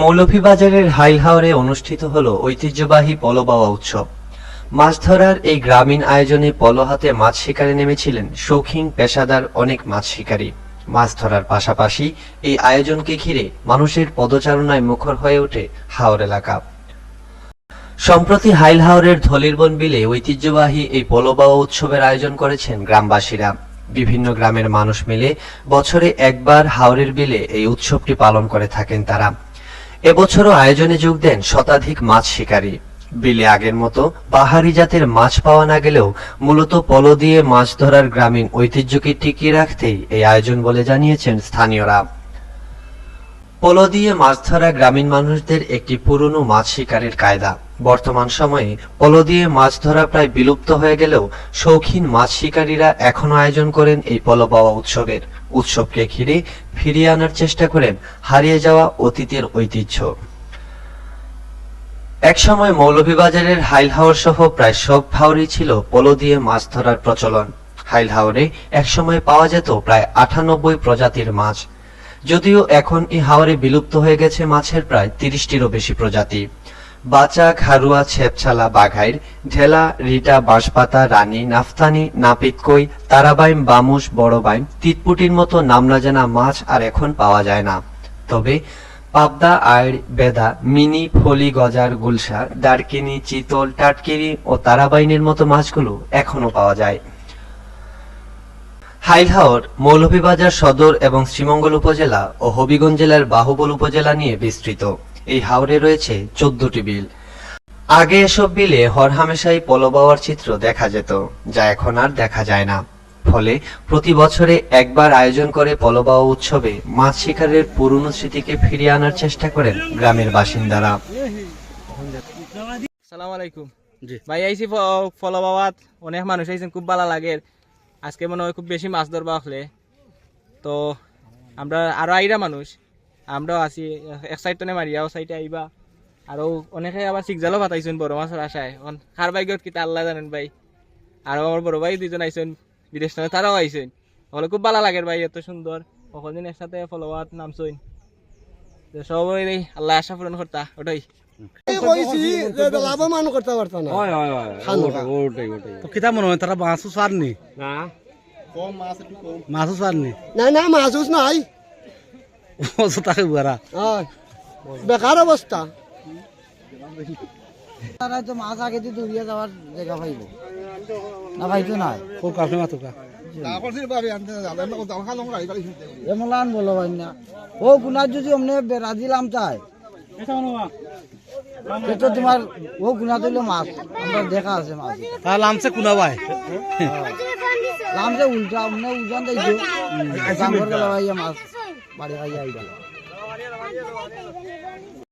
মৌলভীবাজারের হাইলহাওরে অনুষ্ঠিত হল ঐতিহ্যবাহী পলোবাওয়া উৎসব। মাছ ধরার এই গ্রামীণ আয়োজনে পলো হাতে মাছ শিকারে নেমেছিলেন শৌখিন পেশাদার অনেক মাছ শিকারী। মাছ ধরার পাশাপাশি এই আয়োজনকে ঘিরে মানুষের পদচারণায় মুখর হয়ে ওঠে হাওর এলাকা। সম্প্রতি হাইলহাওরের ধলিরবন বিলে ঐতিহ্যবাহী এই পলোবাওয়া উৎসবের আয়োজন করেছেন গ্রামবাসীরা। বিভিন্ন গ্রামের মানুষ মিলে বছরে একবার হাওরের বিলে এই উৎসবটি পালন করে থাকেন তারা। এবছরও আয়োজনে যোগ দেন শতাধিক মাছ শিকারী। বিলে আগের মতো পাহাড়ি জাতের মাছ পাওয়া না গেলেও মূলত পলো দিয়ে মাছ ধরার গ্রামীণ ঐতিহ্যকে টিকিয়ে রাখতেই এই আয়োজন বলে জানিয়েছেন স্থানীয়রা। পলো দিয়ে মাছ ধরা গ্রামীণ মানুষদের একটি পুরনো মাছ শিকারের কায়দা। বর্তমান সময়ে পোলো দিয়ে মাছ ধরা প্রায় বিলুপ্ত হয়ে গেলেও শৌখিন মাছ শিকারীরা এখনও আয়োজন করেন এই পলো পাওয়া উৎসবের। উৎসবকে ঘিরে ফিরিয়ে আনার চেষ্টা করেন হারিয়ে যাওয়া অতীতের ঐতিহ্য। একসময় মৌলভীবাজারের হাইলহাওর সহ প্রায় সব হাওরই ছিল পোলো দিয়ে মাছ ধরার প্রচলন। হাইলহাওরে একসময় পাওয়া যেত প্রায় আটানব্বই প্রজাতির মাছ। যদিও এখন এই হাওরে বিলুপ্ত হয়ে গেছে মাছের প্রায় তিরিশটিরও বেশি প্রজাতি। বাচা খারুয়া ছেপছালা বাঘাইর, ঢেলা রিটা বাঁশপাতা রানী নাফতানি নাপিতকই তারাবাইম বামুস বড়বাইম, তিতপুটির মতো নাম না জানা মাছ আর এখন পাওয়া যায় না। তবে পাবদা আইড়, বেদা, মিনি, ফলি, গজার গুলশা দারকিনি, চিতল টাটকিনি ও তারাবাইনের মতো মাছগুলো এখনও পাওয়া যায়। হাইলহাওর, মৌলভীবাজার সদর এবং শ্রীমঙ্গল উপজেলা ও হবিগঞ্জ জেলার বাহুবল উপজেলা নিয়ে বিস্তৃত। এই হাওরে রয়েছে চোদ্দটি বিল। আগে এসব বিলে হরহামেশাই পলবাওয়ার চিত্র দেখা যেত যা এখন আর দেখা যায় না। ফলে প্রতি বছরে একবার আয়োজন করে পলবাওয়া উৎসবে মাছ শিকারের পুরনো স্মৃতিকে ফিরিয়ে আনার চেষ্টা করেন গ্রামের বাসিন্দারা। সালাম আলাইকুম। জি। ভাই আইসি ফলো অনেক মানুষ আইছেন খুব ভালো লাগে। আজকে মনে হয় খুব বেশি মাছ ধরবা হলে। তো আমরা আরও আইরা মানুষ। আমরাও আছি এক সাইড টনে মারিয়া ও সাইডে আইবা আরও অনেকে আবার শিখজালও পাতাইছেন বড় মাছের আশায় এখন খার বাইগত কিতা আল্লাহ জানেন ভাই। আর আমার বড় ভাই দুজন আইছেন বিদেশ থেকে তারাও আইছেন ওগুলো খুব ভালো লাগে ভাই এত সুন্দর সকলদিন একসাথে ফলোয়ার নামছইন তো সবাই আল্লাহ আশা পূরণ করতা ওটাই লাভবান করতে পারতো না। হয় হয় হয় খানোটা। ওটাই ওটাই তো কিতা মনে হয় তারা মাছও সারনি না? মাছও সারনি না? নাই। বেকার অবস্থা। তারা তো মাছ আগে দিয়ে দৌড়িয়ে যাওয়ার জায়গা পাইব। না পাইতো নাই। ও কাফে মাতুকা। এমন লান বলো ভাই না ও গুনার যদি অমনে বেড়া তাই তোমার ও গুনা দিল মাছ। আমরা দেখা আছে মাছ। তাহলে আমছে কোনা ভাই? লাম উল্টা অমনে উজান দিয়েছ মাছ। বাড়ি খাইয়া আইবা